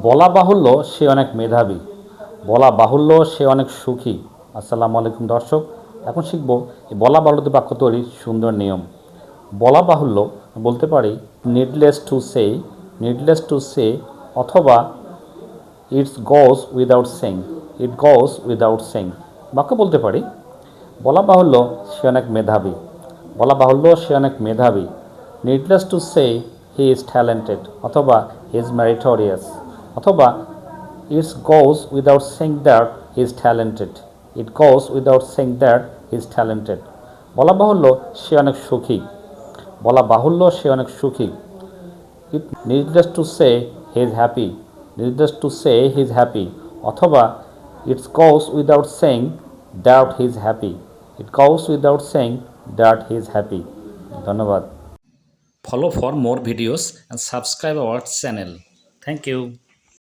বলা বাহুল্য সে অনেক মেধাবী। বলা বাহুল্য সে অনেক সুখী। আসসালামু আলাইকুম দর্শক, এখন শিখব এই বলা বাহুল্য বাক্য তৈরির সুন্দর নিয়ম। বলা বাহুল্য বলতে পারি needless to say needless to say অথবা it's goes without saying it goes without saying বাক্য বলতে পারি, বলা বাহুল্য সে অনেক মেধাবী। বলা বাহুল্য সে অনেক মেধাবী। Needless to say he is talented অথবা হি ইজ ম্যারিটোরিয়াস অথবা it's goes without saying that is talented it goes without saying that is talented বলা বাহুল্য সে অনেক সুখী। বলা বাহুল্য সে অনেক সুখী। It needless to say he is happy needless to say he is happy অথবা it's goes without saying that he is happy it goes without saying that he is happy ধন্যবাদ। Follow for more videos and subscribe our channel thank you